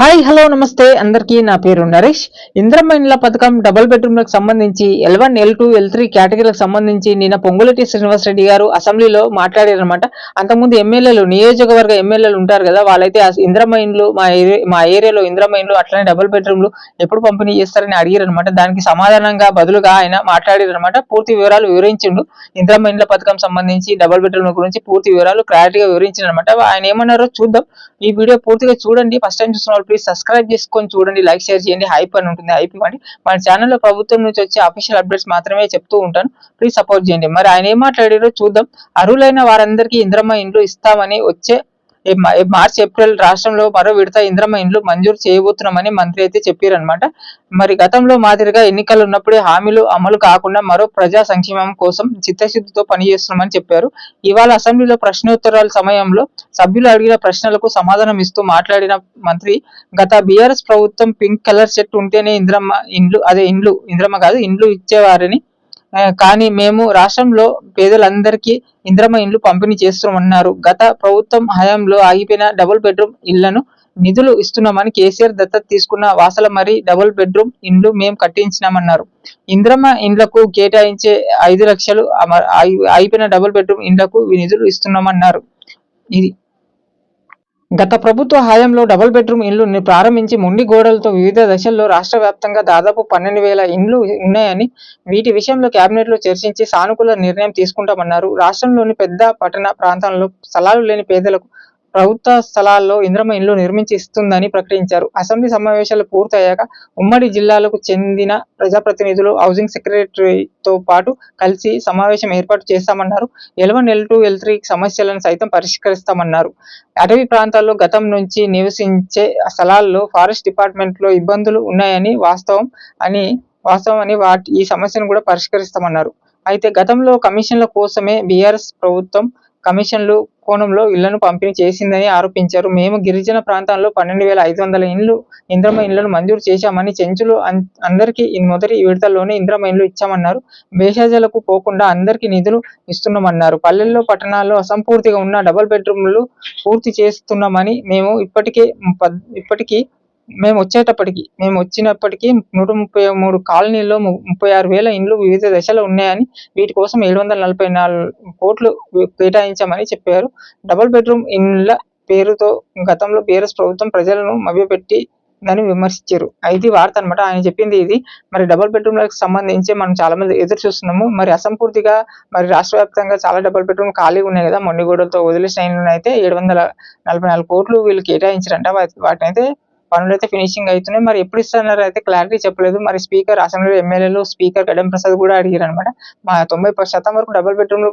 Hi hello నమస్తే. అందరికీ నా పేరు నరేష్. ఇంద్రమ్మ ఇండ్ల పథకం డబుల్ బెడ్రూమ్లకు సంబంధించి L one L two L three కేటగిరీలకు సంబంధించి నిన్న పొంగులటి శ్రీనివాస్ రెడ్డి గారు అసెంబ్లీలో మాట్లాడారనమాట అంతకుముందు ఎమ్మెల్యేలు నియోజకవర్గ ఎమ్మెల్యేలు ఉంటారు కదా వాళ్ళైతే ఆ ఇంద్రమ్మ ఇండ్లు మా ఏరియా మా ఏరియాలో ఇంద్రమ్మ ఇండ్లు అట్లనే డబుల్ బెడ్రూమ్లు ఎప్పుడు పంపిణీ చేస్తారని అడిగారనమాట దానికి సమాధానంగా బదులుగా ఆయన మాట్లాడారనమాట పూర్తి వివరాలు వివరించిండు. ఇంద్రమ్మ ఇండ్ల పథకం సంబంధించి డబుల్ బెడ్రూమ్ గురించి పూర్తి వివరాలు క్లారిటీగా వివరించారనమాట ఆయన ఏమన్నారో చూద్దాం. ఈ వీడియో పూర్తిగా చూడండి. ఫస్ట్ టైం చూసిన వాళ్ళు ప్లీజ్ సబ్స్క్రైబ్ చేసుకొని చూడండి లైక్ షేర్ చేయండి. హైప్ అని ఉంటుంది హైప్ ఇవ్వండి. మన ఛానల్లో ప్రభుత్వం నుంచి వచ్చే అఫీషియల్ అప్డేట్స్ మాత్రమే చెప్తూ ఉంటాను. ప్లీజ్ సపోర్ట్ చేయండి. మరి ఆయన ఏం మాట్లాడారో చూద్దాం. అర్హులైన వారందరికీ ఇంద్రమ్మ ఇండ్లు ఇస్తామని వచ్చే మార్చ్ ఏప్రిల్ రాష్ట్రంలో మరో విడత ఇంద్రమ్మ ఇండ్లు మంజూరు చేయబోతున్నామని మంత్రి అయితే చెప్పారనమాట మరి గతంలో మాదిరిగా ఎన్నికలు ఉన్నప్పుడే హామీలు అమలు కాకుండా మరో ప్రజా సంక్షేమం కోసం చిత్తశుద్ధితో పనిచేస్తున్నామని చెప్పారు. ఇవాళ అసెంబ్లీలో ప్రశ్నోత్తరాల సమయంలో సభ్యులు అడిగిన ప్రశ్నలకు సమాధానం ఇస్తూ మాట్లాడిన మంత్రి గత బీఆర్ఎస్ ప్రభుత్వం పింక్ కలర్ షర్ట్ ఉంటేనే ఇంద్రమ్మ ఇండ్లు అదే ఇండ్లు ఇంద్రమ్మ కాదు ఇండ్లు ఇచ్చేవారని కానీ మేము రాష్ట్రంలో పేదలందరికీ ఇంద్రమ ఇండ్లు పంపిణీ చేస్తున్నామన్నారు. గత ప్రభుత్వం హయాంలో ఆగిపోయిన డబుల్ బెడ్రూమ్ ఇళ్ళను నిధులు ఇస్తున్నామని కేసీఆర్ దత్తత తీసుకున్న వాసల మరి డబుల్ బెడ్రూమ్ ఇండ్లు మేము కట్టించినామన్నారు. ఇంద్రమ్మ ఇండ్లకు కేటాయించే ఐదు లక్షలు అయిపోయిన డబుల్ బెడ్రూమ్ ఇండ్లకు నిధులు ఇస్తున్నామన్నారు. ఇది గత ప్రభుత్వ హయాంలో డబుల్ బెడ్రూమ్ ఇళ్ళు ని- ప్రారంభించి మొండి గోడలతో వివిధ దశల్లో రాష్ట్ర వ్యాప్తంగా దాదాపు పన్నెండు వేల ఇండ్లు ఉన్నాయని వీటి విషయంలో కేబినెట్లో చర్చించి సానుకూల నిర్ణయం తీసుకుంటామన్నారు. రాష్ట్రంలోని పెద్ద పట్టణ ప్రాంతాల్లో స్థలాలు లేని పేదలకు ప్రభుత్వ స్థలాల్లో ఇంద్రమ ఇండ్లు నిర్మించి ఇస్తుందని ప్రకటించారు. అసెంబ్లీ సమావేశాలు పూర్తయ్యాక ఉమ్మడి జిల్లాలకు చెందిన ప్రజాప్రతినిధులు హౌసింగ్ సెక్రటరీతో పాటు కలిసి సమావేశం ఏర్పాటు చేస్తామన్నారు. L one L two L three సమస్యలను సైతం పరిష్కరిస్తామన్నారు. అటవీ ప్రాంతాల్లో గతం నుంచి నివసించే స్థలాల్లో ఫారెస్ట్ డిపార్ట్మెంట్లో ఇబ్బందులు ఉన్నాయని వాస్తవం అని వాస్తవం అని వాటి ఈ సమస్యను కూడా పరిష్కరిస్తామన్నారు. అయితే గతంలో కమిషన్ల కోసమే బీఆర్ఎస్ ప్రభుత్వం కమిషన్లు కోణంలో ఇళ్ళను పంపిణీ చేసిందని ఆరోపించారు. మేము గిరిజన ప్రాంతాల్లో పన్నెండు వేల ఐదు వందల ఇండ్లు ఇంద్రమ ఇండ్లను మంజూరు చేశామని చెంచులు అందరికీ మొదటి విడతల్లోనే ఇంద్రమ ఇండ్లు ఇచ్చామన్నారు. భేషజలకు పోకుండా అందరికీ నిధులు ఇస్తున్నామన్నారు. పల్లెల్లో పట్టణాల్లో అసంపూర్తిగా ఉన్న డబుల్ బెడ్రూమ్లు పూర్తి చేస్తున్నామని మేము ఇప్పటికే పద్- ఇప్పటికీ మేము వచ్చేటప్పటికి మేము వచ్చినప్పటికీ నూట ముప్పై మూడు కాలనీల్లో ముప్పై ఆరు వేల ఇండ్లు వివిధ దశలో ఉన్నాయని వీటి కోసం ఏడు వందల నలభై నాలుగు కోట్లు కేటాయించామని చెప్పారు. డబుల్ బెడ్రూమ్ ఇండ్ల పేరుతో గతంలో బీఆర్ఎస్ ప్రభుత్వం ప్రజలను మభ్యపెట్టి అని విమర్శించారు. ఇది వార్త అన్నమాట. ఆయన చెప్పింది ఇది. మరి డబుల్ బెడ్రూమ్లకు సంబంధించి మనం చాలా మంది ఎదురు చూస్తున్నాము. మరి అసంపూర్తిగా మరి రాష్ట్ర వ్యాప్తంగా చాలా డబుల్ బెడ్రూమ్ ఖాళీ ఉన్నాయి కదా. మొండిగూడలతో వదిలేసిన అయితే ఏడు వందల నలభై నాలుగు కోట్లు వీళ్ళు కేటాయించారంట. వాటిని అయితే పనులు అయితే ఫినిషింగ్ అవుతున్నాయి. మరి ఎప్పుడు ఇస్తున్నారు అయితే క్లారిటీ చెప్పలేదు. మరి స్పీకర్ అసెంబ్లీలో ఎమ్మెల్యేలు స్పీకర్ గడ్డం ప్రసాద్ కూడా అడిగారు అనమాట మా తొంభై శాతం వరకు డబుల్ బెడ్రూమ్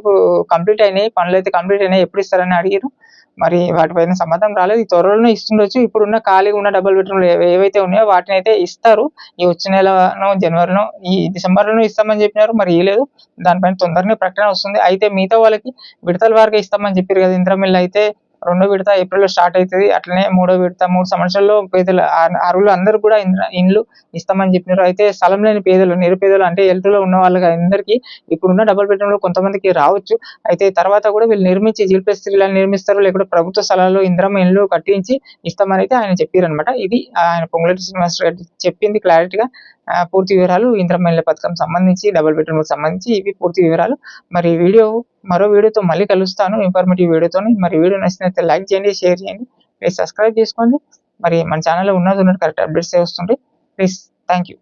కంప్లీట్ అయినాయి. పనులు అయితే కంప్లీట్ అయినాయి. ఎప్పుడు ఇస్తారని అడిగారు. మరి వాటిపైన సమాధానం రాలేదు. ఈ త్వరలోనే ఇస్తుండొచ్చు. ఇప్పుడున్న ఖాళీగా ఉన్న డబుల్ బెడ్రూమ్లు ఏవైతే ఉన్నాయో వాటిని అయితే ఇస్తారు. ఈ వచ్చే నెలనో జనవరిలో ఈ డిసెంబర్లోనూ ఇస్తామని చెప్పినారు. మరి ఇవ్వలేదు దానిపైన తొందరనే ప్రకటన వస్తుంది. అయితే మిగతా వాళ్ళకి విడతల వారికి ఇస్తామని చెప్పారు కదా ఇంద్రమిల్లు అయితే. రెండో విడత ఏప్రిల్లో స్టార్ట్ అవుతుంది. అట్లనే మూడో విడత మూడు సంవత్సరాల్లో పేదలు అరువులు అందరూ కూడా ఇంద్ర- ఇండ్లు ఇస్తామని చెప్పినారు. అయితే స్థలం లేని పేదలు నిరుపేదలు అంటే ఎల్టూలో ఉన్న వాళ్ళకి అందరికీ ఇప్పుడున్న డబుల్ బెడ్రూమ్లో కొంతమందికి రావచ్చు. అయితే తర్వాత కూడా వీళ్ళు నిర్మించి జిల్పే స్త్రీలను నిర్మిస్తారు లేకుంటే ప్రభుత్వ స్థలాల్లో ఇంద్రమ ఇండ్లు కట్టించి ఇస్తామని అయితే ఆయన చెప్పారనమాట ఇది ఆయన పొంగులటి శ్రీనివాస్ రెడ్డి చెప్పింది క్లారిటీగా. పూర్తి వివరాలు ఇంద్రమ్మ ఇండ్ల పథకం సంబంధించి డబుల్ బెడ్రూమ్కి సంబంధించి ఇవి పూర్తి వివరాలు. మరి వీడియో మరో వీడియోతో మళ్ళీ కలుస్తాను. ఇన్ఫర్మేటివ్ వీడియోతో మరి వీడియో నచ్చినట్లయితే లైక్ చేయండి షేర్ చేయండి. ప్లీజ్ సబ్స్క్రైబ్ చేసుకోండి. మరి మన ఛానల్లో ఉన్నది ఉన్నట్టు కరెక్ట్ అప్డేట్స్ వస్తుంటాయి. Please thank you